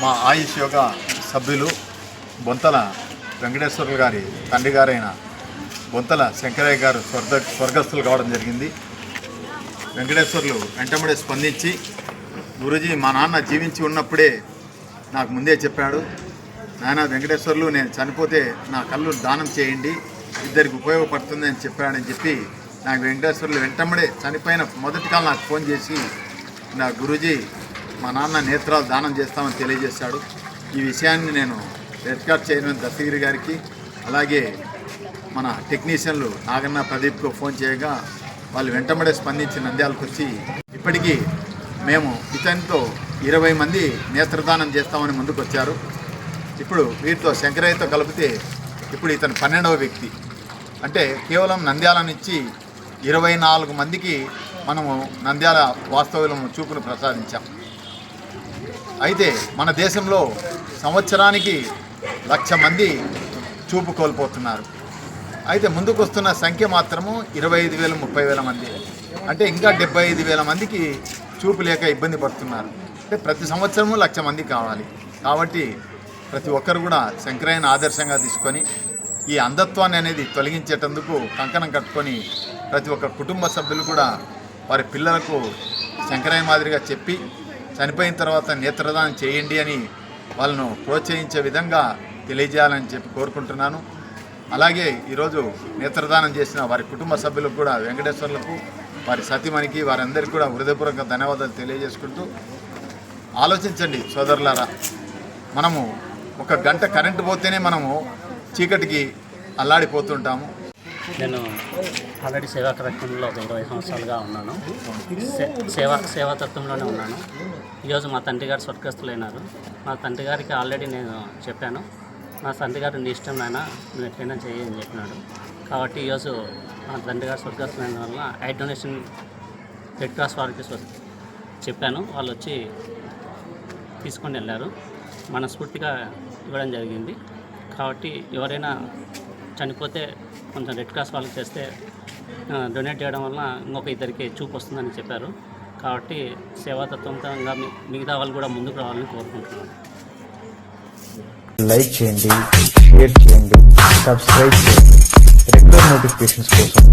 మా ఆయుష్ యొక్క సభ్యులు బొంతల వెంకటేశ్వర్లు గారి తండ్రి గారైన బొంతల శంకరయ్య గారు స్వర్గ స్వర్గస్థులు కావడం జరిగింది. వెంకటేశ్వర్లు వెంటబడే స్పందించి గురుజీ మా నాన్న జీవించి ఉన్నప్పుడే నాకు ముందే చెప్పాడు. నాయన వెంకటేశ్వర్లు నేను చనిపోతే నా కళ్ళు దానం చేయండి. ఇద్దరికి ఉపయోగపడుతుంది అని చెప్పాడని చెప్పి నాకు వెంకటేశ్వర్లు వెంటబడే చనిపోయిన మొదటి కాలం నాకు ఫోన్ చేసి నా గురుజీ మా నాన్న నేత్రాలు దానం చేస్తామని తెలియజేశాడు. ఈ విషయాన్ని నేను రెడ్ కార్డ్ చైర్మన్ దత్తగిరి గారికి అలాగే మన టెక్నీషియన్లు నాగన్న ప్రదీప్కు ఫోన్ చేయగా వాళ్ళు వెంటబడే స్పందించి నంద్యాలకు వచ్చి ఇప్పటికీ మేము ఇతనితో ఇరవై మంది నేత్రదానం చేస్తామని ముందుకు వచ్చారు ఇప్పుడు వీటితో శంకరయ్యతో కలిపితే ఇప్పుడు ఇతను పన్నెండవ వ్యక్తి. అంటే కేవలం నంద్యాల నుంచి ఇరవై నాలుగు మందికి మనము నంద్యాల వాస్తవ్యం చూపును ప్రసాదించాం. అయితే మన దేశంలో సంవత్సరానికి లక్ష మంది చూపు కోల్పోతున్నారు. అయితే ముందుకు వస్తున్న సంఖ్య మాత్రము ఇరవై ఐదు వేల ముప్పై వేల మంది. అంటే ఇంకా డెబ్బై ఐదు వేల మందికి చూపు లేక ఇబ్బంది పడుతున్నారు. అంటే ప్రతి సంవత్సరము లక్ష మంది కావాలి. కాబట్టి ప్రతి ఒక్కరు కూడా శంకరయ్యను ఆదర్శంగా తీసుకొని ఈ అంధత్వాన్ని అనేది తొలగించేటందుకు కంకణం కట్టుకొని ప్రతి ఒక్క కుటుంబ సభ్యులు కూడా వారి పిల్లలకు శంకరయ్య మాదిరిగా చెప్పి చనిపోయిన తర్వాత నేత్రదానం చేయండి అని వాళ్ళను ప్రోత్సహించే విధంగా తెలియజేయాలని చెప్పి కోరుకుంటున్నాను. అలాగే ఈరోజు నేత్రదానం చేసిన వారి కుటుంబ సభ్యులకు కూడా వెంకటేశ్వర్లకు వారి సతీమణికి వారందరికీ కూడా హృదయపూర్వక ధన్యవాదాలు తెలియజేసుకుంటూ ఆలోచించండి సోదరులారా. మనము ఒక గంట కరెంటు పోతేనే మనము చీకటికి అల్లాడిపోతుంటాము. నేను ఆల్రెడీ సేవా కార్యక్రమంలో ఒక ఇరవై సంవత్సరాలుగా ఉన్నాను. సే- సేవా సేవాతత్వంలోనే ఉన్నాను. ఈరోజు మా తండ్రి గారు స్వర్గస్థులైనారు. మా తండ్రి గారికి ఆల్రెడీ నేను చెప్పాను. మా తండ్రి గారు నీ ఇష్టం నాయన నువ్వు ఎట్లయినా చేయి అని చెప్పినాడు. కాబట్టి ఈరోజు మా తండ్రి గారు స్వర్గస్థులైన వల్ల ఐ డొనేషన్ రెడ్ క్రాస్ వారికి చెప్పాను. వాళ్ళు వచ్చి తీసుకొని వెళ్ళారు. మనస్ఫూర్తిగా ఇవ్వడం జరిగింది. కాబట్టి ఎవరైనా చనిపోతే కొంచెం రెడ్ క్రాస్ వాళ్ళకి చేస్తే డొనేట్ చేయడం వలన ఇంకొక ఇద్దరికి చూపు వస్తుందని చెప్పారు. కాబట్టి సేవాతత్వంగా మిగతా వాళ్ళు కూడా ముందుకు రావాలని కోరుకుంటున్నాను లైక్ చేయండి షేర్ చేయండి సబ్స్క్రైబ్ చేయండి. రెగ్యులర్ నోటిఫికేషన్స్ కోసం